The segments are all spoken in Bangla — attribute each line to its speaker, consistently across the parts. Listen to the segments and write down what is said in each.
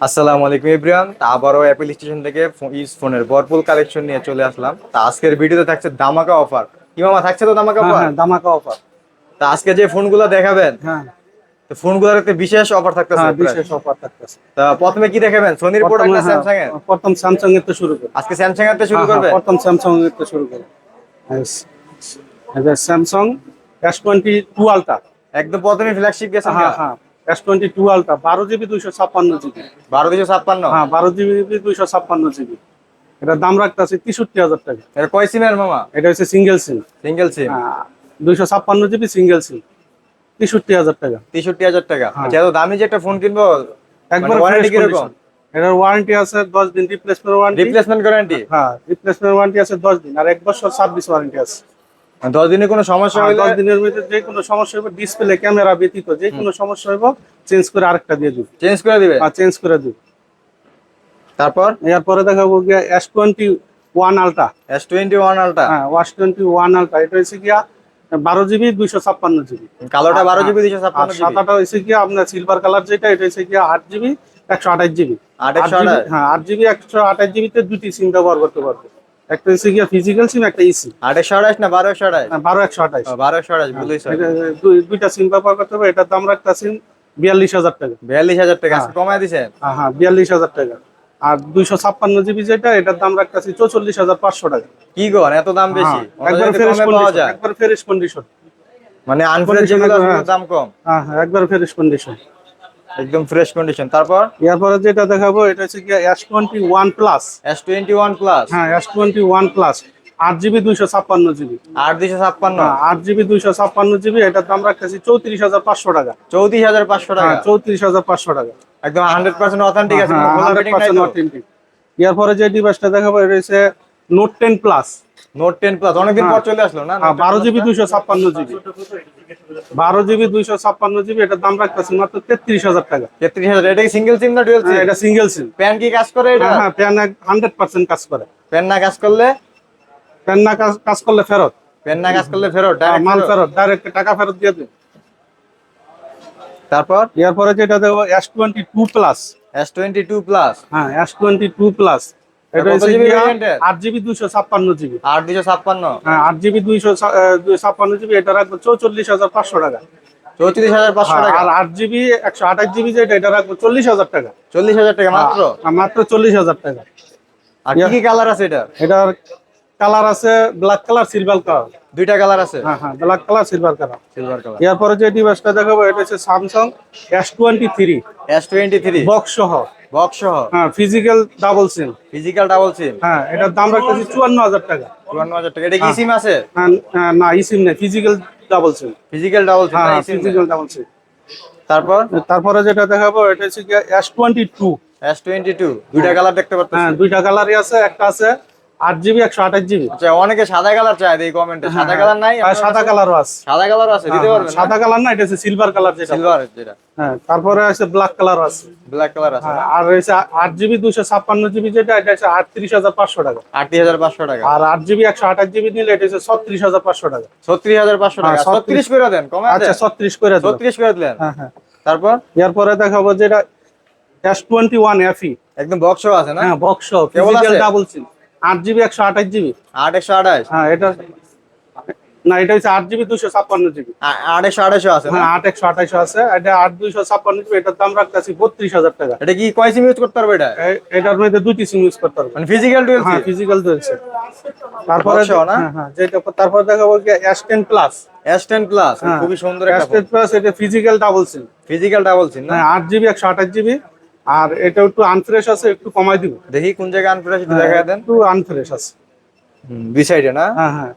Speaker 1: আসসালামু আলাইকুম ইব্রাহিম তা আবারও অ্যাপেল স্টেশন থেকে ইউজ ফোনের ভরপুর কালেকশন নিয়ে চলে আসলাম। তা আজকের ভিডিওতে থাকছে দামাকা অফার কি মামা থাকছে তো দামাকা অফার
Speaker 2: হ্যাঁ দামাকা অফার
Speaker 1: তা আজকে যে ফোনগুলো দেখাবেন
Speaker 2: হ্যাঁ।
Speaker 1: তো ফোনগুলোর একটা বিশেষ অফার থাকতেছে
Speaker 2: হ্যাঁ বিশেষ অফার থাকতেছে।
Speaker 1: তা প্রথমে কি দেখাবেন? সোনির প্রোডাক্ট না স্যামসাং এর
Speaker 2: প্রথম স্যামসাং এর তো শুরু করি
Speaker 1: আজকে স্যামসাং এর থেকে শুরু
Speaker 2: হ্যাঁ, হ্যাঁ,
Speaker 1: করবে
Speaker 2: প্রথম স্যামসাং এর তো শুরু করি এটা Samsung S twenty two ultra
Speaker 1: একদম প্রথমে ফ্ল্যাগশিপ গেছে
Speaker 2: হ্যাঁ হ্যাঁ এস টোয়েন্টি টু আলট্রা বারো জিবি দুইশো ছাপ্পান্ন জিবি
Speaker 1: বারো দুশো ছাপ্পান্ন?
Speaker 2: হ্যাঁ বারো জিবি দুইশো ছাপ্পান্ন জিবি এটার দাম রাখতেছে তেষট্টি হাজার টাকা।
Speaker 1: এটা কয় সিমের মামা?
Speaker 2: এটা হচ্ছে সিঙ্গেল সিম
Speaker 1: সিঙ্গেল সিম
Speaker 2: দুইশো ছাপ্পান্ন জিবি সিঙ্গেল সিম তেষট্টি হাজার টাকা।
Speaker 1: তেষট্টি হাজার টাকা।
Speaker 2: হ্যাঁ।
Speaker 1: আচ্ছা এত দামি যে একটা ফোন কিনবো
Speaker 2: একবার
Speaker 1: ওয়ারেন্টি কীরকম?
Speaker 2: এটার ওয়ারেন্টি আছে দশ দিন রিপ্লেসমেন্ট ওয়ারেন্টি
Speaker 1: রিপ্লেসমেন্ট গ্যারান্টি
Speaker 2: হ্যাঁ রিপ্লেসমেন্ট ওয়ারেন্টি আছে দশ দিন আর এক বছর সার্ভিস ওয়ারেন্টি আছে।
Speaker 1: দশ দিনে কোনো সমস্যা হলে
Speaker 2: দশ দিনের মধ্যে যে কোনো সমস্যা হবে ডিসপ্লে ক্যামেরা ব্যতীত যে কোনো সমস্যা হবে চেঞ্জ করে আরেকটা দিয়ে দিব।
Speaker 1: চেঞ্জ করে দিবে?
Speaker 2: আর চেঞ্জ করে দিব।
Speaker 1: তারপর?
Speaker 2: এরপরে দেখাবো গিয়া S twenty one ultra
Speaker 1: S twenty one ultra
Speaker 2: হ্যাঁ ওয়াশ টোয়েন্টি ওয়ান আলট্রা এটা হচ্ছে গিয়া বারো জিবি দুইশো ছাপ্পান্ন জিবি।
Speaker 1: কালোটা বারো জিবি
Speaker 2: আর
Speaker 1: ছাপ্পান্ন
Speaker 2: সাদাটা হয়েছে গিয়া আপনার সিলভার কালার যেটা এটা হচ্ছে গিয়া আট জিবি একশো আঠাশ জিবি।
Speaker 1: আট একশো
Speaker 2: আট GB
Speaker 1: আঠাশ?
Speaker 2: হ্যাঁ আট জিবি একশো আঠাশ জিবিতে দুটি সিম ব্যবহার করতে পারবে। একটা হচ্ছে গিয়া ফিজিক্যাল সিম একটা ইসি
Speaker 1: আট একশো আঠাশ না বারো একশো আঠাশ?
Speaker 2: বারো একশো আঠাশ।
Speaker 1: ও, বারো একশো আঠাশ
Speaker 2: দুইটা সিম ব্যবহার করতে হবে এটার দাম রাখতেছেন বিয়াল্লিশ হাজার টাকা।
Speaker 1: বিয়াল্লিশ হাজার টাকা
Speaker 2: হ্যাঁ।
Speaker 1: কমায় দিছেন
Speaker 2: হ্যাঁ, হ্যাঁ বিয়াল্লিশ হাজার টাকা। আর দুইশো ছাপ্পান্ন জিবি যেটা এটার দাম রাখতেছি চৌচল্লিশ হাজার পাঁচশো টাকা।
Speaker 1: কি গো এত দাম বেশি?
Speaker 2: হ্যাঁ, একবার ফ্রেশ কন্ডিশন একবার ফ্রেশ কন্ডিশন
Speaker 1: মানে আনফ্রেশ। দাম কম।
Speaker 2: হ্যাঁ একবার ফ্রেশ কন্ডিশন
Speaker 1: একদম ফ্রেশ কন্ডিশন তারপর?
Speaker 2: এরপরে যেটা দেখাবো এটা হচ্ছে কি S twenty one plus
Speaker 1: S twenty one plus
Speaker 2: হ্যাঁ এস টোয়েন্টি ওয়ান প্লাস আট জিবি দুইশো ছাপ্পান্ন জিবি
Speaker 1: আট দুশো ছাপ্পান্ন।
Speaker 2: হ্যাঁ আট জিবি দুইশো ছাপ্পান্ন জিবি এটার দাম রাখতেছি চৌত্রিশ হাজার পাঁচশো টাকা।
Speaker 1: চৌত্রিশ হাজার পাঁচশো টাকা।
Speaker 2: হ্যাঁ চৌত্রিশ হাজার পাঁচশো টাকা।
Speaker 1: একদম হান্ড্রেড পার্সেন্ট অথেন্টিক আছে
Speaker 2: হ্যাঁ এরপরে যে ডিভাইসটা দেখাবো এটা হচ্ছে note ten plus
Speaker 1: note ten plus অনেকদিন পর চলে আসলো না?
Speaker 2: হ্যাঁ বারো জিবি দুইশো ছাপ্পান্ন জিবি। বারো জিবি দুইশো ছাপ্পান্ন জিবি এটার দাম রাখতেছি মাত্র তেত্রিশ হাজার টাকা।
Speaker 1: তেত্রিশ হাজার এটা সিঙ্গেল সিম না ডুয়েল
Speaker 2: হ্যাঁ,
Speaker 1: সিম
Speaker 2: এটা সিঙ্গেল সিম
Speaker 1: প্যান কি কাজ করে এটা?
Speaker 2: হ্যাঁ প্যান হান্ড্রেড পার্সেন্ট কাজ করে।
Speaker 1: প্যান না কাজ করলে?
Speaker 2: প্যান না কাজ কাজ করলে ফেরত।
Speaker 1: প্যান না কাজ করলে ফেরত
Speaker 2: হ্যাঁ, মাল
Speaker 1: ফেরত।
Speaker 2: ফেরত ডাইরেক্ট টাকা ফেরত দিয়ে দেবে।
Speaker 1: তারপর?
Speaker 2: এরপরে যেটা দেবো S twenty two plus
Speaker 1: S twenty two plus
Speaker 2: হ্যাঁ এস টোয়েন্টি টু প্লাস এটা হচ্ছে? আট জিবি দুইশো ছাপ্পান্ন জিবি
Speaker 1: আট দুশো ছাপ্পান্ন?
Speaker 2: হ্যাঁ আট জিবি দুইশো ছাপ্পান্ন জিবি এটা রাখব চৌচল্লিশ হাজার পাঁচশো টাকা।
Speaker 1: চৌত্রিশ হাজার পাঁচশো
Speaker 2: হ্যাঁ,
Speaker 1: টাকা
Speaker 2: আর আট জিবি একশো আঠাশ জিবি যেটা এটা রাখব চল্লিশ হাজার টাকা।
Speaker 1: চল্লিশ হাজার টাকা মাত্র?
Speaker 2: হ্যাঁ, মাত্র চল্লিশ হাজার টাকা।
Speaker 1: আর কি কি কালার আছে এটা
Speaker 2: এটার কালার আছে ব্ল্যাক কালার সিলভার কালার
Speaker 1: দুইটা কালার আছে?
Speaker 2: হ্যাঁ হ্যাঁ black colour silver colour
Speaker 1: silver colour
Speaker 2: এরপরে যে ডিভাইসটা দেখাবো এটা হচ্ছে Samsung S twenty three
Speaker 1: S twenty three
Speaker 2: box সহ।
Speaker 1: বক্স সহ
Speaker 2: হ্যাঁ physical double SIM
Speaker 1: physical double SIM
Speaker 2: হ্যাঁ এটার দাম রাখতেছি চুয়ান্ন হাজার টাকা।
Speaker 1: চুয়ান্ন হাজার টাকা। এটা কি সিম আছে?
Speaker 2: হ্যাঁ, হ্যাঁ, না ই সিম নেই physical double SIM
Speaker 1: physical double SIM
Speaker 2: হ্যাঁ ফিজিক্যাল ডাবল সিম
Speaker 1: তারপর?
Speaker 2: তারপরে যেটা দেখাবো এটা হচ্ছে S twenty two
Speaker 1: S twenty two দুইটা কালার দেখতে
Speaker 2: হ্যাঁ দুইটা কালারই আছে একটা আছে। আট জিবি একশো আঠাশ জিবি
Speaker 1: আচ্ছা অনেকে সাদা কালার চায় এই কমেন্টে সাদা কালার নাই
Speaker 2: আর হ্যাঁ, সাদা কালারও আছে।
Speaker 1: সাদা আছে দিতে পারবেন
Speaker 2: সাদা কালার না এটা হচ্ছে সিলভার কালার যেটা।
Speaker 1: সিলভার যেটা।
Speaker 2: হ্যাঁ তারপরে আছে ব্ল্যাক কালার আছে।
Speaker 1: ব্ল্যাক কালার আছে।
Speaker 2: হ্যাঁ, আর রয়েছে আট জিবি দুশো ছাপ্পান্ন জিবি যেটা এটা হচ্ছে আটত্রিশ হাজার পাঁচশো টাকা।
Speaker 1: আটত্রিশ হাজার পাঁচশো টাকা।
Speaker 2: আর আট জিবি একশো আঠাশ জিবি নিলে এটা হচ্ছে ছত্রিশ হাজার পাঁচশো টাকা।
Speaker 1: ছত্রিশ হাজার পাঁচশো টাকা।
Speaker 2: হ্যাঁ, 36
Speaker 1: ছত্রিশ করে দেন কমে
Speaker 2: আচ্ছা ছত্রিশ করে
Speaker 1: ছত্রিশ করে দিলেন।
Speaker 2: হ্যাঁ হ্যাঁ।
Speaker 1: তারপর?
Speaker 2: এরপরে দেখাবো যেটা এস টোয়েন্টি ওয়ান এফি
Speaker 1: একদম বক্স আছে না?
Speaker 2: হ্যাঁ বক্স
Speaker 1: কেবল
Speaker 2: ডাবল আট জিবি একশো আঠাশ জিবি।
Speaker 1: আট একশো আঠাশ?
Speaker 2: হ্যাঁ এটা না এটা হচ্ছে আট জিবি দুশো ছাপ্পান্ন জিবি।
Speaker 1: আট একশো আঠাশো আছে না?
Speaker 2: হ্যাঁ আট একশো আঠাশো আছে। এটা আট দুইশো ছাপ্পান্ন জিবি এটার দাম রাখতেছি বত্রিশ হাজার টাকা।
Speaker 1: এটা কি কয় সিম ইউজ করতে পারবে এটা?
Speaker 2: এটার মধ্যে দুইটি সিম ইউজ করতে পারবে।
Speaker 1: মানে ফিজিক্যাল ডুয়েল
Speaker 2: হ্যাঁ ফিজিক্যাল রয়েছে তারপরে
Speaker 1: না?
Speaker 2: হ্যাঁ হ্যাঁ যেটা তারপরে দেখাবো কি S ten plus
Speaker 1: S ten plus. খুবই সুন্দর
Speaker 2: এস টেন প্লাস এটা physical double SIM
Speaker 1: physical double SIM না?
Speaker 2: হ্যাঁ আট জিবি একশো আঠাশ জিবি। আর এটা একটু আনফ্রেশ আছে একটু কমাই দিব।
Speaker 1: দেখি কোন জায়গায় আনফ্রেশ
Speaker 2: হ্যাঁ,
Speaker 1: দেখা দেন।
Speaker 2: একটু আনফ্রেশ আছে।
Speaker 1: বি সাইডে না?
Speaker 2: হ্যাঁ হ্যাঁ।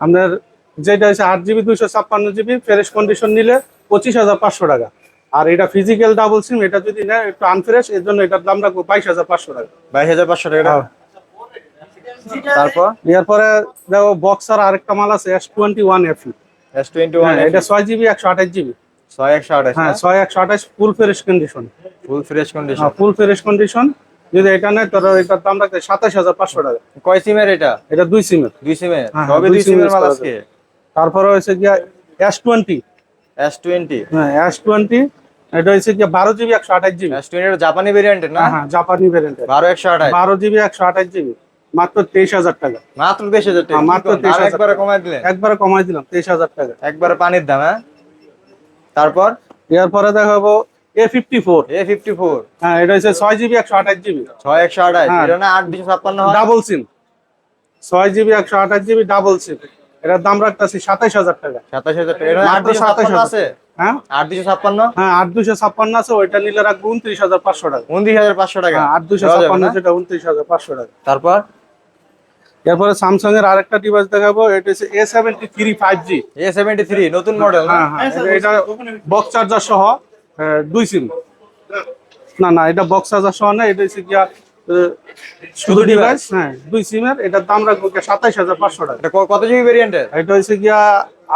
Speaker 2: আপনার যেটা হচ্ছে আট জিবি দুইশো ছাপ্পান্ন জিবি ফ্রেশ কন্ডিশন নিলে পঁচিশ হাজার পাঁচশো টাকা। আর এটা ফিজিক্যাল ডাবল সিম এটা যদি নেয় একটু আনফ্রেশ এর জন্য এটার দাম রাখব বাইশ হাজার পাঁচশো টাকা।
Speaker 1: বাইশ হাজার পাঁচশো টাকা
Speaker 2: হ্যাঁ।
Speaker 1: তারপর?
Speaker 2: এরপরে দেখো বক্সার আরেকটা মাল আছে S twenty one FE
Speaker 1: S twenty one
Speaker 2: এটা ছয় জিবি একশো আঠাশ জিবি
Speaker 1: আঠাশ
Speaker 2: হ্যাঁ ছয় একশো আঠাশ full fresh condition
Speaker 1: full fresh condition
Speaker 2: হ্যাঁ ফুল ফ্রেশ কন্ডিশন যদি এটা নেয় তাহলে এটার দাম রাখতে সাতাশ হাজার পাঁচশো টাকা।
Speaker 1: কয় সিমের এটা?
Speaker 2: এটা দুই সিমের।
Speaker 1: দুই সিমের?
Speaker 2: হ্যাঁ, দুই
Speaker 1: দুই সিমের মাল
Speaker 2: হয়েছে হ্যাঁ এটা হচ্ছে কি বারো জিবি একশো আঠাশ জিবি।
Speaker 1: এটা জাপানি ভেরিয়েন্টের না?
Speaker 2: হ্যাঁ হ্যাঁ জাপানি
Speaker 1: বারো একশো আঠাশ।
Speaker 2: বারো জিবি একশো আঠাশ জিবি। মাত্র তেইশ হাজার টাকা।
Speaker 1: মাত্র তেইশ হাজার টাকা?
Speaker 2: হ্যাঁ, মাত্র
Speaker 1: কি কোন?
Speaker 2: 23,000
Speaker 1: একবারে কমাই দিলেন?
Speaker 2: একবারে কমাই দিলাম তেইশ হাজার টাকা।
Speaker 1: একবারে পানির দাম হ্যাঁ? তারপর
Speaker 2: এরপরে দেখাবো A fifty four
Speaker 1: A fifty four
Speaker 2: হ্যাঁ এটা হচ্ছে ছয় জিবি একশো আঠাশ জিবি।
Speaker 1: ছয় একশো আঠাশ
Speaker 2: হ্যাঁ।
Speaker 1: এটা না আট দুশো ছাপ্পান্ন
Speaker 2: ডাবল সিম ছয় জিবি একশো আঠাশ জিবি ডাবল সিম এটার দাম রাখতেছি সাতাইশ হাজার টাকা।
Speaker 1: সাতাশ হাজার টাকা। আট দুশো
Speaker 2: সাতাশ
Speaker 1: আছে?
Speaker 2: হ্যাঁ।
Speaker 1: আট দুশো ছাপ্পান্ন?
Speaker 2: হ্যাঁ আট দুশো ছাপ্পান্ন আছে ওইটা নিলে রাখব উনত্রিশ হাজার পাঁচশো টাকা।
Speaker 1: উনত্রিশ হাজার পাঁচশো টাকা।
Speaker 2: হ্যাঁ আট দুশো ছাপ্পান্ন
Speaker 1: না?
Speaker 2: উনত্রিশ হাজার পাঁচশো টাকা।
Speaker 1: তারপর?
Speaker 2: এরপরে স্যামসাং এর আরেকটা ডিভাইস দেখাবো এটা হচ্ছে A seventy three five G
Speaker 1: A seventy three নতুন মডেল না?
Speaker 2: হ্যাঁ হ্যাঁ এটা বক্স চার্জার সহ দুই সিম না না এটা বক্স চার্জার সহ না এটা হচ্ছে গিয়া শুধু ডিভাইস হ্যাঁ দুই সিমের এটার দাম রাখব সাতাইশ হাজার পাঁচশো টাকা।
Speaker 1: এটা কত জিবি ভেরিয়েন্টের
Speaker 2: এটা হচ্ছে গিয়া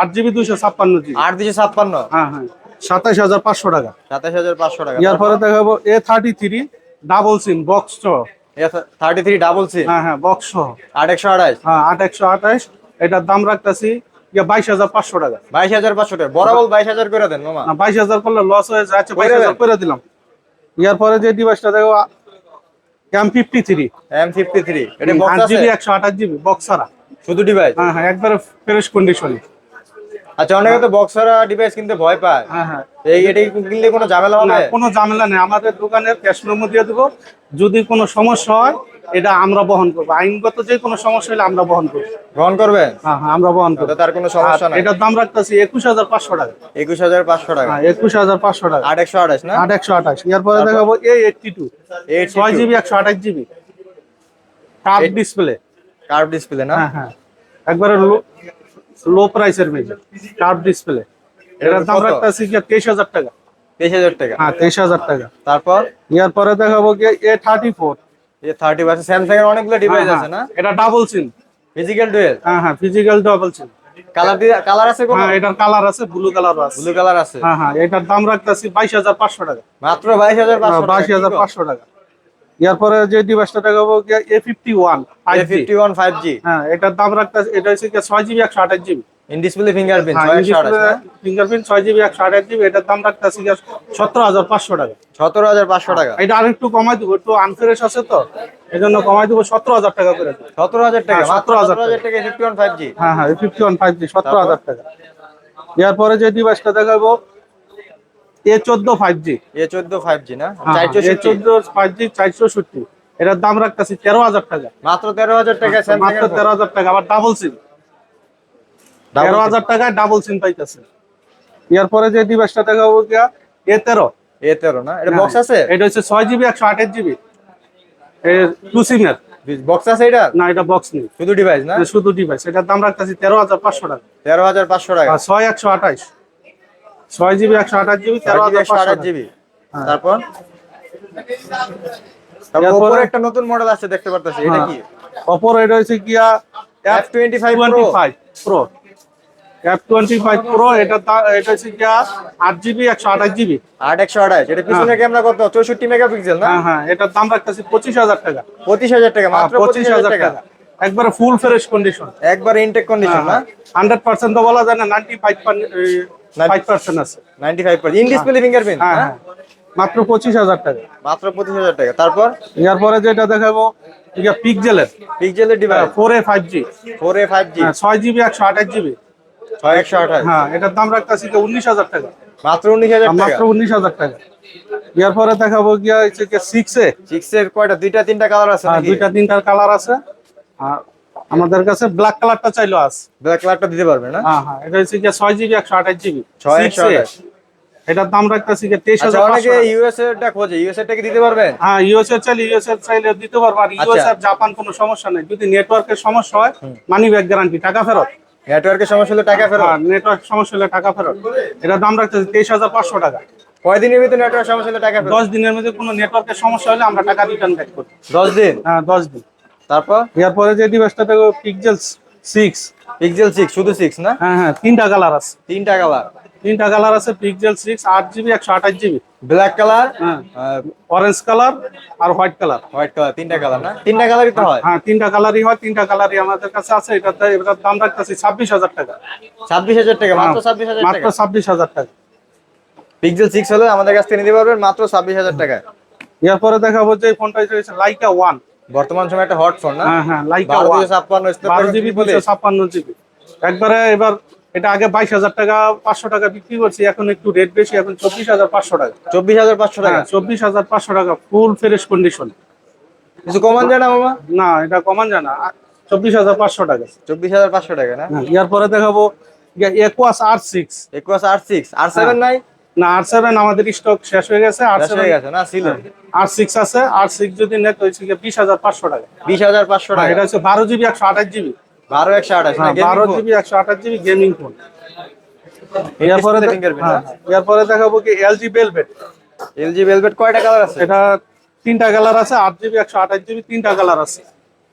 Speaker 2: আট জিবি দুইশো ছাপ্পান্ন জিবি
Speaker 1: আট দুশো ছাপ্পান্ন?
Speaker 2: হ্যাঁ হ্যাঁ সাতাইশ হাজার পাঁচশো টাকা।
Speaker 1: সাতাশ হাজার পাঁচশো টাকা।
Speaker 2: ইয়ার পরে দেখাবো A thirty three double SIM box সহ।
Speaker 1: থার্টি থ্রি ডাবল সি
Speaker 2: হ্যাঁ হ্যাঁ বক্স সহ।
Speaker 1: আট একশো আঠাশ।
Speaker 2: হ্যাঁ আট একশো আঠাশ। এটার দাম রাখতেছি বাইশ হাজার পাঁচশো টাকা।
Speaker 1: বাইশ হাজার পাঁচশো টাকা। বরাবর বাইশ হাজার করে দেন মামা।
Speaker 2: বাইশ হাজার করলে লস হয়ে যাচ্ছে বাইশ হাজার করে দিলাম। ইয়ার পরে যে ডিভাইসটা দেখো M fifty three
Speaker 1: M fifty three এটা বক্স
Speaker 2: জিবি একশো আঠাশ জিবি বক্স ছাড়া।
Speaker 1: শুধু ডিভাইস
Speaker 2: হ্যাঁ হ্যাঁ একবারে ফ্রেশ কন্ডিশনে
Speaker 1: আচ্ছা অনেকে তো বক্স ডিভাইস কিনতে ভয় পায়।
Speaker 2: হ্যাঁ হ্যাঁ।
Speaker 1: এই এটা কিনলে কোনো ঝামেলা হবে?
Speaker 2: কোনো ঝামেলা নেই। আমাদের দোকানের ক্যাশ মেমো দিয়ে দেবো। যদি কোনো সমস্যা হয় এটা আমরা বহন করব। আইনগত যে কোনো সমস্যা হলে আমরা বহন করব।
Speaker 1: বহন করবে
Speaker 2: হ্যাঁ হ্যাঁ আমরা বহন করব।
Speaker 1: তার কোনো সমস্যা নাই।
Speaker 2: এটার দাম রাখতেছি একুশ হাজার পাঁচশো টাকা।
Speaker 1: একুশ হাজার পাঁচশো টাকা।
Speaker 2: হ্যাঁ একুশ হাজার পাঁচশো টাকা।
Speaker 1: আট একশো আঠাশ না?
Speaker 2: আট একশো আঠাশ। ইয়ার পরে দেখাবো এ এইটটি টু ছয় জিবি একশো আঠাশ GB. Curve display
Speaker 1: curve display না?
Speaker 2: হ্যাঁ হ্যাঁ। একবারে লো প্রাইসের মেজর কার্ভ ডিসপ্লে এটার দাম? রাখতেছি কি তেইশ হাজার টাকা।
Speaker 1: তেইশ হাজার টাকা।
Speaker 2: হ্যাঁ তেইশ হাজার টাকা।
Speaker 1: তারপর?
Speaker 2: ইয়ার পরে দেখাবো কি এ থার্টি ফোর
Speaker 1: এই থার্টি পার্সেন্ট স্যামসাং এর অনেকগুলো ডিভাইস আছে না?
Speaker 2: এটা ডাবল সিম
Speaker 1: ফিজিক্যাল ডুয়েল
Speaker 2: হ্যাঁ হ্যাঁ physical double SIM
Speaker 1: colour colour আছে কোনো?
Speaker 2: হ্যাঁ এটার কালার আছে ব্লু কালার আছে।
Speaker 1: ব্লু কালার আছে।
Speaker 2: হ্যাঁ হ্যাঁ এটার দাম রাখতেছি বাইশ হাজার পাঁচশো টাকা।
Speaker 1: মাত্র বাইশ হাজার পাঁচশো
Speaker 2: বাইশ হাজার পাঁচশো টাকা। ইয়ার পরে যে ডিভাইসটা দেখাবো A fifty one
Speaker 1: fifty one five G
Speaker 2: হ্যাঁ এটার দাম রাখতেছি এটা হচ্ছে ছয় জিবি একশো আঠাশ জিবি
Speaker 1: ইন ডিসপ্লে ফিঙ্গারপ্রিন্ট
Speaker 2: হ্যাঁ? ফিঙ্গারপ্রিন্ট ছয়। জিবি একশো আঠাশ জিবি এটার দাম রাখতেছি সতেরো হাজার পাঁচশো টাকা।
Speaker 1: সতেরো হাজার পাঁচশো টাকা।
Speaker 2: এটা আর একটু কমাই দিব একটু আনফ্রেশ আছে তো এই জন্য কমাই দিব সতেরো হাজার টাকা করে।
Speaker 1: সতেরো হাজার টাকা
Speaker 2: হ্যাঁ, 17,000
Speaker 1: সতেরো হাজার টাকা। ফিফটি ওয়ান ফাইভ জি
Speaker 2: হ্যাঁ হ্যাঁ ফিফটি ওয়ান ফাইভ জি সতেরো হাজার টাকা। এর পরে যে ডিভাইসটা দেখাবো এ চোদ্দ ফাইভ জি
Speaker 1: এ চোদ্দ ফাইভ জি না?
Speaker 2: চোদ্দ ফাইভ জি চারশো সত্তর এটার দাম রাখতেছি তেরো হাজার টাকা।
Speaker 1: মাত্র তেরো হাজার টাকা
Speaker 2: মাত্র তেরো হাজার টাকা আবার ডাবল সিম তেরো হাজার টাকায় ডাবল সিম পাইতেছে। এর পরে যে ডিভাইসটা দেখাবো গিয়া এ তেরো।
Speaker 1: এ তেরো না? এটা বক্স আছে?
Speaker 2: এটা হচ্ছে ছয় জিবি একশো আঠাশ জিবি টু সিমের
Speaker 1: বক্স আছে এটা
Speaker 2: না এটা বক্স নেই।
Speaker 1: শুধু ডিভাইস না?
Speaker 2: শুধু ডিভাইস এটার দাম রাখতেছি তেরো হাজার পাঁচশো টাকা।
Speaker 1: তেরো হাজার পাঁচশো টাকা।
Speaker 2: ছয় একশো আঠাশ। ছয় জিবি একশো আঠাশ জিবি তেরো হাজার
Speaker 1: জিবি।
Speaker 2: হ্যাঁ।
Speaker 1: তারপর? একটা নতুন মডেল আছে দেখতে পারতেছি এটা কি?
Speaker 2: অপর এটা হচ্ছে গিয়া
Speaker 1: F twenty five
Speaker 2: twenty five pro F twenty five pro এটা এটা হচ্ছে গিয়া আট জিবি একশো আঠাশ জিবি।
Speaker 1: আট একশো আঠাশ এটা পিছনে ক্যামেরা কত? চৌষট্টি মেগাপিক্সেল না?
Speaker 2: হ্যাঁ হ্যাঁ এটার দাম রাখতেছি পঁচিশ হাজার টাকা।
Speaker 1: পঁচিশ হাজার টাকা মাত্র
Speaker 2: পঁচিশ হাজার টাকা। একবারে ফুল ফ্রেশ কন্ডিশন
Speaker 1: একবার ইনটেক কন্ডিশন না?
Speaker 2: হান্ড্রেড পার্সেন্ট তো বলা যায় না নাইনটি ফাইভ ফাইভ পার্সেন্ট আছে।
Speaker 1: Ninety five percent in display fingerprint
Speaker 2: হ্যাঁ মাত্র পঁচিশ হাজার টাকা।
Speaker 1: মাত্র পঁচিশ হাজার টাকা। তারপর?
Speaker 2: এর পরে যেটা দেখাবো পিকজেলের
Speaker 1: পিক্সেলের device
Speaker 2: four A five G
Speaker 1: four A five G
Speaker 2: ছয় জিবি একশো আঠাশ জিবি
Speaker 1: ছয় একশো আঠাশ।
Speaker 2: হ্যাঁ এটার দাম রাখতেছি উনিশ হাজার টাকা।
Speaker 1: মাত্র উনিশ হাজার টাকা?
Speaker 2: মাত্র উনিশ হাজার টাকা। এর পরে দেখাবো গিয়া হচ্ছে সিক্স এ
Speaker 1: সিক্স এর কয়টা? দুইটা তিনটা কালার আছে
Speaker 2: হ্যাঁ,
Speaker 1: নাকি?
Speaker 2: দুইটা তিনটার কালার আছে। আর আমাদের কাছে ব্ল্যাক কালারটা চাইলো আছে।
Speaker 1: ব্ল্যাক কালারটা দিতে পারবে না?
Speaker 2: হ্যাঁ হ্যাঁ এটা হচ্ছে গিয়া ছয় জিবি একশো আঠাশ জিবি
Speaker 1: ছয় একশো আঠাশ।
Speaker 2: এটার দাম রাখতেছি গিয়া তেইশ
Speaker 1: আচ্ছা
Speaker 2: হাজার
Speaker 1: অনেকে। ইউএস এরটা খোঁজে। ইউএস এরটা কি দিতে পারবেন
Speaker 2: হ্যাঁ ইউএস এর চাইলে ইউএস এর চাইলে দিতে পারব। আর ইউএস। আর জাপান কোনো সমস্যা নেই। যদি নেটওয়ার্কের সমস্যা হয় মানি ব্যাক গ্যারান্টি টাকা ফেরত।
Speaker 1: নেটওয়ার্কের সমস্যা হলে টাকা ফেরত?
Speaker 2: হ্যাঁ নেটওয়ার্ক সমস্যা হলে টাকা ফেরত। এটার দাম রাখতেছি তেইশ হাজার পাঁচশো টাকা।
Speaker 1: কয়দিনের ভিতরে নেটওয়ার্ক সমস্যা হলে টাকা ফেরত?
Speaker 2: দশ দিনের মধ্যে কোনো নেটওয়ার্কের সমস্যা হলে আমরা টাকা রিটার্ন ব্যাক করি।
Speaker 1: দশ দিন?
Speaker 2: হ্যাঁ দশ দিন।
Speaker 1: তারপর?
Speaker 2: এরপরে যে ডিভাইসটা দেখো পিক্সেল সিক্স
Speaker 1: পিক্সেল সিক্স শুধু সিক্স না?
Speaker 2: হ্যাঁ হ্যাঁ তিনটা কালার আছে।
Speaker 1: তিনটা কালার
Speaker 2: তিনটা কালার আছে পিক্সেল সিক্স আট জিবি
Speaker 1: ব্ল্যাক কালার
Speaker 2: হ্যাঁ। অরেঞ্জ কালার আর হোয়াইট কালার
Speaker 1: হোয়াইট কালার তিনটা কালার না? তিনটা কালারই তো হয়।
Speaker 2: হ্যাঁ তিনটা কালারই হয় তিনটা কালারই আমাদের কাছে আছে। এটাতে এটার দাম রাখতেছি ছাব্বিশ হাজার টাকা।
Speaker 1: ছাব্বিশ হাজার টাকা মাত্র ছাব্বিশ হাজার
Speaker 2: মাত্র
Speaker 1: টাকা?
Speaker 2: ছাব্বিশ হাজার টাকা।
Speaker 1: পিক্সেল সিক্স হলে আমাদের কাছ থেকে নিতে পারবেন মাত্র ছাব্বিশ হাজার টাকায়।
Speaker 2: এরপরে দেখাবো যে ফোনটা হচ্ছে লাইকা ওয়ান
Speaker 1: বর্তমান সময় একটা হট ফোন না?
Speaker 2: হ্যাঁ হ্যাঁ লাইকা জিবি জিবি। একবারে এবার এটা আগে বাইশ হাজার টাকা পাঁচশো টাকা বিক্রি করছি এখন একটু রেট বেশি এখন চব্বিশ হাজার পাঁচশো টাকা।
Speaker 1: চব্বিশ হাজার পাঁচশো টাকা?
Speaker 2: হ্যাঁ চব্বিশ হাজার পাঁচশো টাকা ফুল ফ্রেশ কন্ডিশন
Speaker 1: কিছু কমান যায় না মামা?
Speaker 2: না এটা কমান যায় না। চব্বিশ হাজার পাঁচশো টাকা।
Speaker 1: চব্বিশ হাজার পাঁচশো টাকা না?
Speaker 2: হ্যাঁ এরপরে দেখাবো Aquos R six
Speaker 1: Aquos R six R seven নাই?
Speaker 2: না আর সেভেন আমাদের স্টক শেষ হয়ে গেছে আর সেভেন
Speaker 1: হয়ে গেছে না ছিল।
Speaker 2: আর সিক্স আছে আর সিক্স যদি নেট হয়েছে বিশ হাজার পাঁচশো টাকা।
Speaker 1: বিশ হাজার পাঁচশো
Speaker 2: হ্যাঁ,
Speaker 1: টাকা।
Speaker 2: এটা হচ্ছে বারো জিবি একশো আঠাশ জিবি।
Speaker 1: বারো একশো আঠাশ
Speaker 2: হ্যাঁ বারো জিবি একশো আঠাশ জিবি গেমিং ফোন এরপরে
Speaker 1: fingerprint,
Speaker 2: হ্যাঁ, এরপরে দেখাবো কি এলজি বেলভেট
Speaker 1: এলজি ভেলভেট কয়টা কালার আছে?
Speaker 2: এটা তিনটা কালার আছে আট জিবি একশো আঠাশ জিবি তিনটা কালার আছে।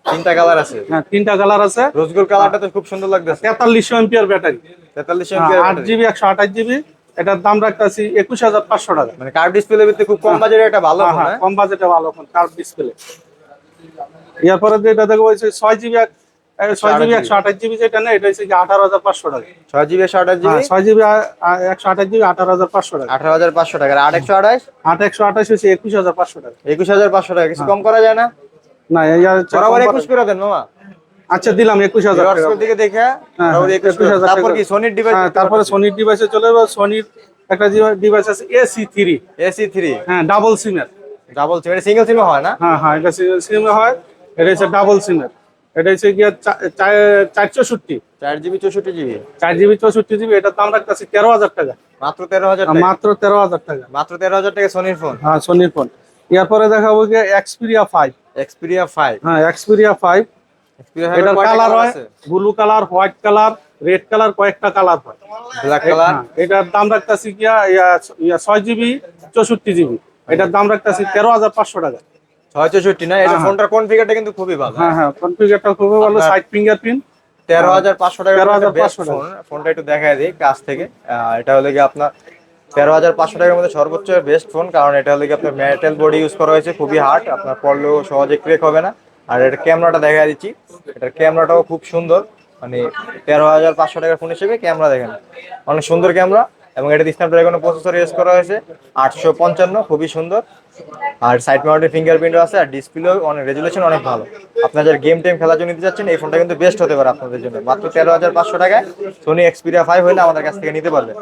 Speaker 1: তিনটা কালার আছে।
Speaker 2: হ্যাঁ তিনটা কালার আছে।
Speaker 1: রোজগোল কালারটা তো খুব সুন্দর লাগতেছে।
Speaker 2: তেতাল্লিশশো এমপিআর ব্যাটারি।
Speaker 1: তেতাল্লিশ
Speaker 2: আট জিবি একশো আঠাশ জিবি। এটার দাম রাখতেছি একুশ হাজার পাঁচশো টাকা।
Speaker 1: মানে কার্ড ডিসপ্লে ভিত্তি খুব কম বাজারে একটা ভালো
Speaker 2: হ্যাঁ, হ্যাঁ, কম বাজেটে ভালো ফোন কার্ভ ডিসপ্লে এরপরে যেটা দেখব ছয় জিবি ছয় জিবি একশো আঠাশ জিবি যেটা নেই এটা হচ্ছে কি আঠারো হাজার পাঁচশো টাকা।
Speaker 1: ছয় জিবি একশো আঠাশ জিবি
Speaker 2: হ্যাঁ, ছয় জিবি একশো আঠাশ জিবি আঠারো হাজার পাঁচশো টাকা।
Speaker 1: আঠারো হাজার পাঁচশো টাকা। আট একশো আঠাশ?
Speaker 2: আট একশো আঠাশ হচ্ছে একুশ হাজার পাঁচশো টাকা।
Speaker 1: একুশ হাজার পাঁচশো টাকা। কিছু কম করা যায় না?
Speaker 2: না
Speaker 1: বরাবর একুশ করে দেন মামা।
Speaker 2: আচ্ছা দিলাম একুশ হাজার
Speaker 1: দিকে দেখে
Speaker 2: হ্যাঁ,
Speaker 1: বরাবর একুশ।
Speaker 2: 21,000
Speaker 1: তারপর কি সোনির ডিভাইস
Speaker 2: হ্যাঁ, তারপরে সোনির ডিভাইসে চলে যাব সোনির একটা ডিভাইস আছে এসি থ্রি
Speaker 1: এসি থ্রি
Speaker 2: হ্যাঁ ডাবল সিমের
Speaker 1: ডাবল সিম এটা সিঙ্গেল সিমে হয় না?
Speaker 2: হ্যাঁ হ্যাঁ এটা সিঙ্গেল সিমে হয় এটা হচ্ছে ডাবল সিমের এটা হচ্ছে গিয়ে চার চৌষট্টি
Speaker 1: চার জিবি চৌষট্টি জিবি?
Speaker 2: চার জিবি চৌষট্টি জিবি এটার দাম রাখতেছে তেরো হাজার টাকা।
Speaker 1: মাত্র তেরো হাজার
Speaker 2: মাত্র তেরো হাজার টাকা।
Speaker 1: মাত্র তেরো হাজার টাকা সোনির ফোন
Speaker 2: হ্যাঁ সোনির ফোন এরপরে দেখাবো গিয়ে এক্সপিরিয়া ফাইভ
Speaker 1: এক্সপিরিয়া ফাইভ
Speaker 2: হ্যাঁ এক্সপিরিয়া ফাইভ এটার কালার হয়? Blue colour white colour red colour কয়েকটা কালার হয়।
Speaker 1: ব্ল্যাক কালার
Speaker 2: হ্যাঁ, এটার দাম রাখতেছি গিয়া ছয় জিবি চৌষট্টি জিবি এটার দাম রাখতেছি তেরো হাজার পাঁচশো টাকা।
Speaker 1: ছয় চৌষট্টি না? এটা
Speaker 2: হ্যাঁ,
Speaker 1: ফোনটার কনফিগারটা কিন্তু খুবই ভালো।
Speaker 2: হ্যাঁ হ্যাঁ কনফিগারটা খুবই ভালো সাইড ফিঙ্গারপ্রিন্ট
Speaker 1: তেরো হাজার পাঁচশো টাকা
Speaker 2: 13,500
Speaker 1: ফোন ফোনটা একটু দেখায় দিই কাছ থেকে। এটা হলো কি আপনার তেরো হাজার পাঁচশো টাকার মধ্যে সর্বোচ্চ বেস্ট ফোন কারণ এটা হলে কি আপনার মেটাল বডি ইউজ করা হয়েছে খুবই হার্ড আপনার পড়লেও সহজে ক্রেক হবে না। আর এটা ক্যামেরাটা দেখা দিচ্ছি। এটার ক্যামেরাটাও খুব সুন্দর। মানে তেরো হাজার পাঁচশো টাকার ফোন হিসেবে ক্যামেরা দেখেন। অনেক সুন্দর ক্যামেরা এবং এটা স্ন্যাপড্রাগনের প্রসেসর ইউজ করা হয়েছে। আটশো পঞ্চান্ন খুবই সুন্দর। আর সাইড মাউন্টের ফিঙ্গারপ্রিন্টও আছে আর ডিসপ্লেও অনেক রেজুলেশন অনেক ভালো। আপনার যারা গেম টেম খেলার জন্য নিতে চাচ্ছেন এই ফোনটা কিন্তু বেস্ট হতে পারে আপনাদের জন্য। মাত্র তেরো হাজার পাঁচশো টাকায় সোনি এক্সপিরিয়া ফাইভ হলে আমাদের কাছ থেকে নিতে পারবেন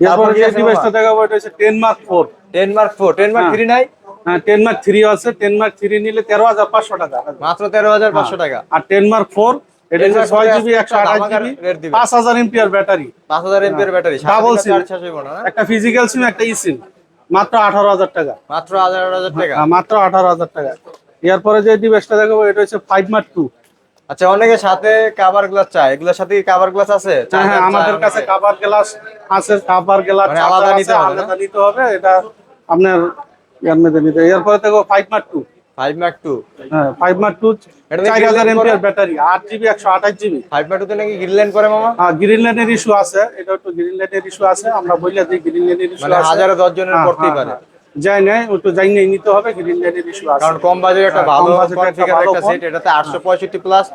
Speaker 2: এরপরে যে ডিভাইসটা দেখাবো এটা হচ্ছে ten mark four
Speaker 1: ten mark four ten mark three নাই
Speaker 2: হ্যাঁ টেন মার্ক থ্রি আছে। টেন মার্ক থ্রি নিলে তেরো হাজার পাঁচশো টাকা।
Speaker 1: মাত্র তেরো হাজার পাঁচশো টাকা।
Speaker 2: আর টেন মার্ক ফোর এটা
Speaker 1: 10
Speaker 2: হচ্ছে
Speaker 1: Mark
Speaker 2: ছয় জিবি একশো আঠাশ জিবি পাঁচ হাজার এমপিআর ব্যাটারি
Speaker 1: পাঁচ হাজার এমপির ব্যাটারি না?
Speaker 2: একটা ফিজিক্যাল সিম একটা ই সিম মাত্র আঠারো হাজার টাকা।
Speaker 1: মাত্র হাজার হাজার টাকা?
Speaker 2: হ্যাঁ, মাত্র আঠারো হাজার টাকা। এরপরে যে ডিভাইসটা দেখাবো এটা হচ্ছে ফাইভ মার্ক টু
Speaker 1: আচ্ছা অনেকে সাথে কাভার গ্লাস চায়। এগুলোর সাথে কি কাভার গ্লাস আছে?
Speaker 2: হ্যাঁ হ্যাঁ আমাদের কাছে কাভার গ্লাস আছে কাভার গ্লাস
Speaker 1: আলাদা নিতে
Speaker 2: আলাদা নিতে হবে। এটা আপনার ইয়ার মধ্যে নিতে। এরপরে দেখো five mark two
Speaker 1: five mark two
Speaker 2: হ্যাঁ ফাইভ মার্ক টু চার হাজার এমপিআর ব্যাটারি আট জিবি একশো আঠাশ জিবি
Speaker 1: ফাইভ মার্ক টুতে নাকি গ্রিনল্যান্ড করে মামা?
Speaker 2: হ্যাঁ গ্রিন লাইনের ইস্যু আছে। এটা একটু গ্রিন লাইনের ইস্যু আছে। আমরা বললে যে গ্রিন লাইনের ইস্যু আছে।
Speaker 1: হাজারে দশ জনের
Speaker 2: হ্যাঁ,
Speaker 1: করতেই
Speaker 2: হ্যাঁ,
Speaker 1: পারে।
Speaker 2: হ্যাঁ। যাই নাই একটু যাই নাই নিতে হবে। গ্রিন লাইনের ইস্যু আছে।
Speaker 1: কারণ কম বাজেট একটা
Speaker 2: হ্যাঁ,
Speaker 1: ভালো কনফিগার একটা সেট এটাতে আটশো পঁয়ষট্টি প্লাস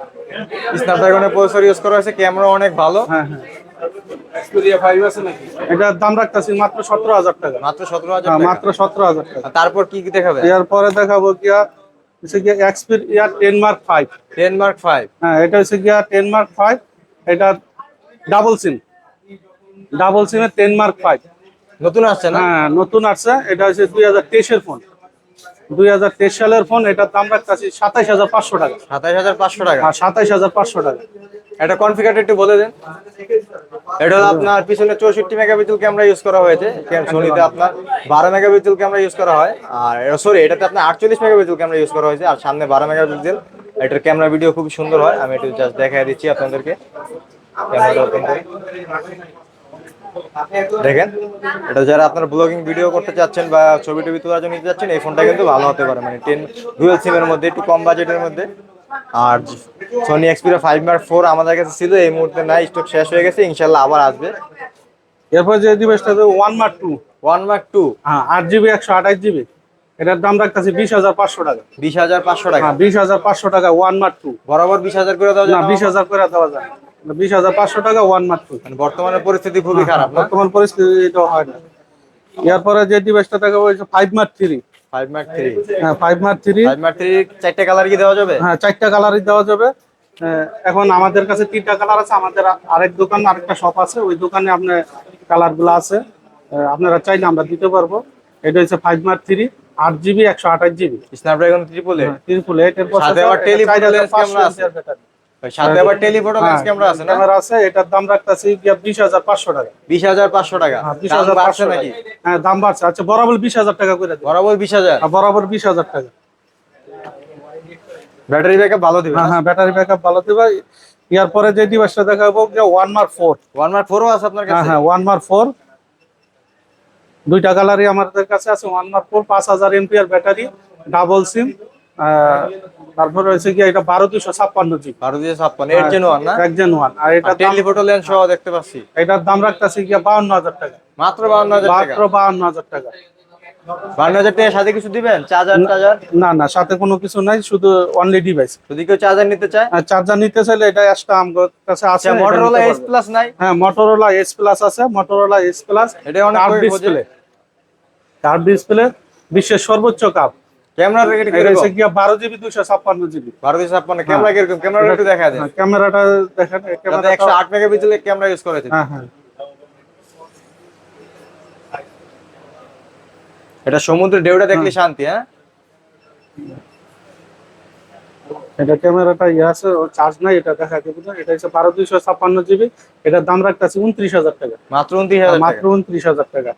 Speaker 1: স্ন্যাপড্রাগনের প্রসেসর ইউজ করা হয়েছে। ক্যামেরা অনেক ভালো।
Speaker 2: হ্যাঁ হ্যাঁ। এটার দাম রাখতেছি মাত্র সতেরো হাজার টাকা।
Speaker 1: মাত্র সতেরো হাজার
Speaker 2: হ্যাঁ, মাত্র সতেরো হাজার টাকা।
Speaker 1: তারপর কি কি দেখাবে?
Speaker 2: এরপরে দেখাবো গিয়া হচ্ছে গিয়া Xperia ten mark five
Speaker 1: ten mark five
Speaker 2: হ্যাঁ এটা হচ্ছে গিয়া টেন মার্ক ফাইভ এটা ডাবল সিম ডাবল সিমের টেন মার্ক ফাইভ
Speaker 1: নতুন আসছে না?
Speaker 2: হ্যাঁ নতুন আসছে এটা হচ্ছে দুই হাজার তেইশের ফোন দুই হাজার তেইশ সালের ফোন এটার দাম রাখতেছি সাতাইশ হাজার পাঁচশো টাকা।
Speaker 1: সাতাইশ হাজার পাঁচশো টাকা।
Speaker 2: আর সাতাইশ হাজার পাঁচশো টাকা।
Speaker 1: এটা কনফিগারটা একটু বলে দেন। এটা আপনার পিছনে চৌষট্টি মেগাপিক্সেল ক্যামেরা ইউজ করা হয়েছে সোনিতে আপনার বারো মেগাপিক্সেল ক্যামেরা ইউজ করা হয়। আর সরি এটাতে আপনার আটচল্লিশ মেগাপিক্সেল ক্যামেরা ইউজ করা হয়েছে, আর সামনে বারো মেগাপিক্সেল এটার ক্যামেরা ভিডিও খুব সুন্দর হয়, আমি একটু জাস্ট দেখাই দিচ্ছি আপনাদেরকে। ক্যামেরাটা ওপেন করি। দেখেন, এটা যারা আপনার ব্লগিং ভিডিও করতে চাচ্ছেন বা ছবি টবি তোলার জন্য নিতে চাচ্ছেন, এই ফোনটা কিন্তু ভালো হতে পারে মানে টেন ডুয়েল সিমের মধ্যে, একটু কম বাজেটের মধ্যে। আর Sony Xperia five mark four আমাদের কাছে ছিল এই মুহূর্তে নাই স্টক শেষ হয়ে গেছে ইনশাল্লাহ আবার আসবে।
Speaker 2: এরপর যে ডিভাইসটা one mark two
Speaker 1: one mark two
Speaker 2: হ্যাঁ আট জিবি একশো আঠাশ জিবি এটার দাম রাখতেছি বিশ হাজার পাঁচশো টাকা।
Speaker 1: বিশ হাজার পাঁচশো টাকা।
Speaker 2: হ্যাঁ বিশ হাজার পাঁচশো টাকা ওয়ান মার্ক টু
Speaker 1: বরাবর বিশ হাজার করে দেওয়া
Speaker 2: না
Speaker 1: যায়
Speaker 2: বিশ হাজার করে দেওয়া যায় বিশ হাজার পাঁচশো টাকা ওয়ান মার্ক টু
Speaker 1: মানে বর্তমানে পরিস্থিতি খুবই খারাপ
Speaker 2: বর্তমান পরিস্থিতি এটা হয় না। এরপরে যে ডিভাইসটা হচ্ছে five mark three
Speaker 1: five mark three
Speaker 2: হ্যাঁ five mark three
Speaker 1: five mark three চারটে কালার কি দেওয়া যাবে?
Speaker 2: হ্যাঁ চারটা কালারই দেওয়া যাবে। এখন আমাদের কাছে তিনটা কালার আছে আমাদের আরেক দোকান আরেকটা শপ আছে। ওই দোকানে আপনার কালারগুলো আছে। আপনারা চাইলে আমরা দিতে পারব। এটা হচ্ছে ফাইভ মার্ক থ্রি আট জিবি একশো আঠাশ জিবি
Speaker 1: স্ন্যাপড্রাগন ট্রিপল এইট
Speaker 2: এর
Speaker 1: সাথে আবার আছে। সাথে আবার টেলিফোটো
Speaker 2: হ্যাঁ,
Speaker 1: লেন্স ক্যামেরা আছে না?
Speaker 2: ক্যামেরা আছে এটার দাম রাখতেছি বিশ টাকা।
Speaker 1: বিশ হাজার পাঁচশো টাকা। দাম বাড়ছে নাকি?
Speaker 2: হ্যাঁ দাম বাড়ছে। আচ্ছা বরাবর বিশ হাজার টাকা করে
Speaker 1: বরাবর হাজার?
Speaker 2: টাকা।
Speaker 1: ব্যাটারি ব্যাকআপ ভালো দিবে
Speaker 2: হ্যাঁ হ্যাঁ ব্যাটারি ব্যাকআপ ভালো দেবে। ইয়ার পরে যে ডিভাইসটা দেখাবো যে one mark four
Speaker 1: one mark ফোরও আছে আপনার
Speaker 2: হ্যাঁ
Speaker 1: কাছে?
Speaker 2: হ্যাঁ ওয়ান মার্ক ফোর দুইটা কালারই আমাদের কাছে আছে। ওয়ান মার্ক ফোর পাঁচ হাজার এমপিআর ব্যাটারি ডাবল সিম তারপরে হয়েছে কি এটা বারো দুশো ছাপ্পান্ন জি।
Speaker 1: বারো দিয়ে ছাপ্পান্ন এইট জেন ওয়ান না?
Speaker 2: একজন ওয়ান আর
Speaker 1: টেলিফোটো লেন্স সহ দেখতে পাচ্ছি।
Speaker 2: এটার দাম রাখতেছে গিয়া বাউন্ন হাজার টাকা।
Speaker 1: মাত্র বাউন্ন হাজার টাকা?
Speaker 2: মাত্র বাউন্ন হাজার টাকা।
Speaker 1: হাজার টাকার সাথে কিছু দিবেন? চার্জার
Speaker 2: না না সাথে কোনো কিছু নাই শুধু অনলি ডিভাইস
Speaker 1: যদি কেউ চার্জার নিতে চায়?
Speaker 2: আর চার্জার নিতে চাইলে এটা এক্সট্রা আমার কাছে আছে
Speaker 1: মোটরোলা এস প্লাস নাই?
Speaker 2: হ্যাঁ মোটরোলা এস প্লাস আছে মোটরোলা এস প্লাস
Speaker 1: এটা অনেক।
Speaker 2: ডিসপ্লে কার্ভ ডিসপ্লে বিশ্বের সর্বোচ্চ কাপ
Speaker 1: ক্যামেরা রেট
Speaker 2: এটা
Speaker 1: কীরকম
Speaker 2: হচ্ছে গিয়া বারো জিবি দুশো ছাপ্পান্ন জিবি।
Speaker 1: বারো দিয়ে ছাপ্পান্ন ক্যামেরা কীরকম? ক্যামেরা একটু দেখা দেন
Speaker 2: ক্যামেরাটা দেখেন
Speaker 1: যাতে
Speaker 2: ক্যামেরাটা
Speaker 1: মেগাপিক্সেলের ক্যামেরা ইউজ করেছে
Speaker 2: হ্যাঁ হ্যাঁ।
Speaker 1: এটা সমুদ্রের ঢেউটা দেখলে শান্তি হ্যাঁ?
Speaker 2: এটা ক্যামেরাটা ইয়ে আছে চার্জ নাই এটা দেখা যাবে না। এটা হচ্ছে বারো দুইশো ছাপ্পান্ন জিবি এটার দাম রাখতেছে উনত্রিশ হাজার টাকা।
Speaker 1: মাত্র উনত্রিশ হাজার
Speaker 2: মাত্র উনত্রিশ হাজার টাকা।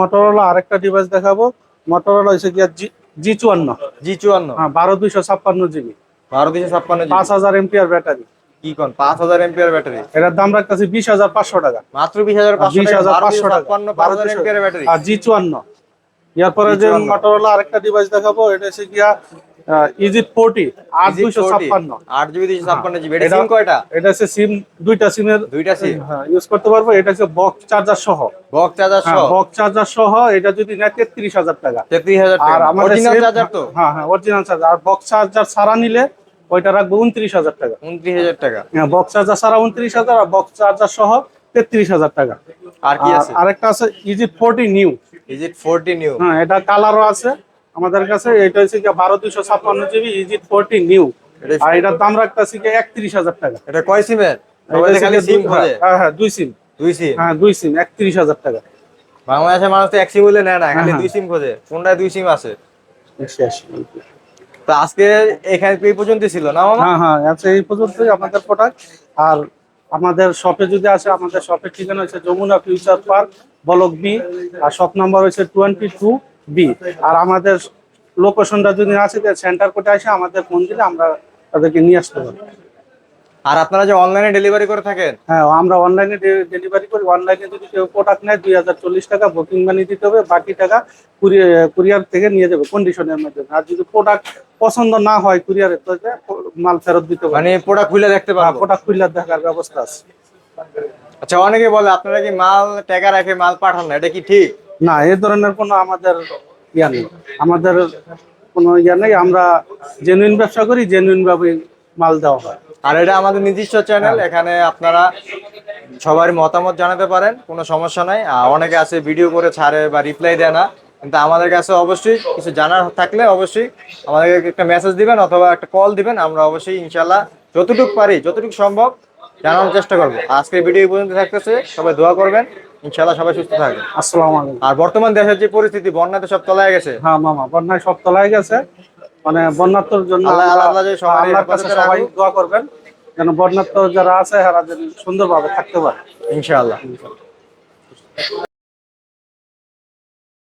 Speaker 2: মোটরোলা আরেকটা ডিভাইস দেখাবো। মোটরোলা হচ্ছে গিয়া জি চুয়ান্ন।
Speaker 1: জি চুয়ান্ন।
Speaker 2: হ্যাঁ বারো দুইশো ছাপ্পান্ন জিবি।
Speaker 1: বারো দুইশো ছাপ্পান্ন
Speaker 2: পাঁচ হাজার এমপিআর ব্যাটারি।
Speaker 1: কি কোন? পাঁচ হাজার এমপিআর ব্যাটারি?
Speaker 2: এটার দাম রাখতেছি বিশ হাজার পাঁচশো টাকা।
Speaker 1: মাত্র বিশ হাজার
Speaker 2: বিশ হাজার পাঁচশো টাকা।
Speaker 1: ছাপ্পান্ন হাজার এমপিআর ব্যাটারি।
Speaker 2: আর জি চুয়ান্ন। এরপরে যে
Speaker 1: G54
Speaker 2: আরেকটা ডিভাইস দেখাবো এটা হচ্ছে গিয়া ইজিট ফোর্টি আট দুইশো ছাপ্পান্ন।
Speaker 1: আট জিবি দুইশো ছাপ্পান্ন জিবি এটা
Speaker 2: এটা-
Speaker 1: সিম কয়টা?
Speaker 2: এটা হচ্ছে সিম দুইটা সিমের
Speaker 1: দুইটা সিম
Speaker 2: ইউজ করতে পারব এটা হচ্ছে বক্স চার্জার সহ।
Speaker 1: বক্স চার্জার
Speaker 2: হ্যাঁ
Speaker 1: সহ?
Speaker 2: বক্স চার্জার সহ এটা যদি নেয় তেত্রিশ হাজার টাকা।
Speaker 1: তেত্রিশ হাজার
Speaker 2: আর আমাদের
Speaker 1: চার্জার তো?
Speaker 2: হ্যাঁ হ্যাঁ অরিজিনাল চার্জার আর বক্স চার্জার ছাড়া নিলে ওইটা রাখব উনত্রিশ হাজার টাকা।
Speaker 1: উনত্রিশ হাজার টাকা।
Speaker 2: হ্যাঁ বক্স চার্জার ছাড়া উনত্রিশ হাজার আর বক্স চার্জার সহ তেত্রিশ হাজার টাকা।
Speaker 1: আর কি আছে?
Speaker 2: আরেকটা আছে is it forty new
Speaker 1: is it forty new
Speaker 2: হ্যাঁ এটা কালারও আছে। আমাদের কাছে এটা হচ্ছে কি বারো দুশো ছাপ্পান্ন GB is it forty new আর এটার দাম রাখতেছি কি একত্রিশ হাজার টাকা।
Speaker 1: এটা কয় সিমের
Speaker 2: হ্যাঁ হ্যাঁ দুই সিম।
Speaker 1: দুই সিম?
Speaker 2: হ্যাঁ দুই সিম একত্রিশ হাজার টাকা।
Speaker 1: বাংলাদেশের মানুষ তো এক সিম হলে নেয় না খালি
Speaker 2: হ্যাঁ,
Speaker 1: দুই সিম খোঁজে। কোনটায় দুই সিম আছে? তো আজকে এখানে এই পর্যন্ত ছিল না
Speaker 2: হ্যাঁ হ্যাঁ আচ্ছা এই পর্যন্তই আমাদের প্রোডাক্ট আর আমাদের শপে যদি আসে আমাদের শপের ঠিকানা হচ্ছে Jamuna future park block B আর শপ নাম্বার হচ্ছে টোয়েন্টি টু বি। আর আমাদের লোকেশনটা যদি আসে সেন্টার কোর্টে আসে আমাদের ফোন দিলে আমরা তাদেরকে নিয়ে আসতে পারব।
Speaker 1: আর আপনারা যে অনলাইনে ডেলিভারি করে থাকেন?
Speaker 2: হ্যাঁ আমরা অনলাইনে ডেলিভারি করি। অনলাইনে যদি কেউ প্রোডাক্ট নেয় দুই হাজার চল্লিশ টাকা বুকিং মানি দিতে হবে বাকি টাকা কুরিয়ার থেকে নিয়ে যাবে কন্ডিশনের মাধ্যমে। আর যদি প্রোডাক্ট পছন্দ না হয় কুরিয়ারে তো মাল ফেরত দিতে হবে
Speaker 1: মানে প্রোডাক্ট খুলে দেখতে পারব।
Speaker 2: প্রোডাক্ট খুললে দেখার ব্যবস্থা আছে।
Speaker 1: আচ্ছা অনেকে বলে আপনারা কি মাল টাকা রাখে মাল পাঠান না? এটা কি ঠিক?
Speaker 2: না এ ধরনের কোনো আমাদের ইয়া নেই। আমাদের কোনো ইয়া নেই আমরা জেনুইন ব্যবসা করি জেনুইন ভাবে মাল দেওয়া হয়।
Speaker 1: আর এটা আমাদের নিজস্ব চ্যানেল এখানে আপনারা সবার মতামত জানাতে পারেন কোনো সমস্যা নাই। অনেকে আছে ভিডিও করে ছাড়ে বা রিপ্লাই দেয় না কিন্তু আমাদের কাছে অবশ্যই কিছু জানার থাকলে অবশ্যই আমাদেরকে একটা মেসেজ দিবেন অথবা একটা কল দিবেন আমরা অবশ্যই ইনশাল্লাহ যতটুকু পারি যতটুকু সম্ভব জানানোর চেষ্টা করব। আজকের ভিডিও পর্যন্ত থাকতেছে সবাই দোয়া করবেন। ইনশাল্লাহ সবাই সুস্থ থাকে
Speaker 2: আসসালামু আলাইকুম।
Speaker 1: আর বর্তমান দেশের যে পরিস্থিতি বন্যাতে সব তলায় গেছে।
Speaker 2: হ্যাঁ মামা বন্যায় সব তলায় গেছে। মানে বন্যাত্তর জন্য
Speaker 1: আল্লাহ- আল্লাহ যে হেফাজতে
Speaker 2: সবাই দোয়া করবেন যেন বন্যাত্তর যারা আছে তারা যেন সুন্দরভাবে থাকতে পারে।
Speaker 1: ইনশাআল্লাহ।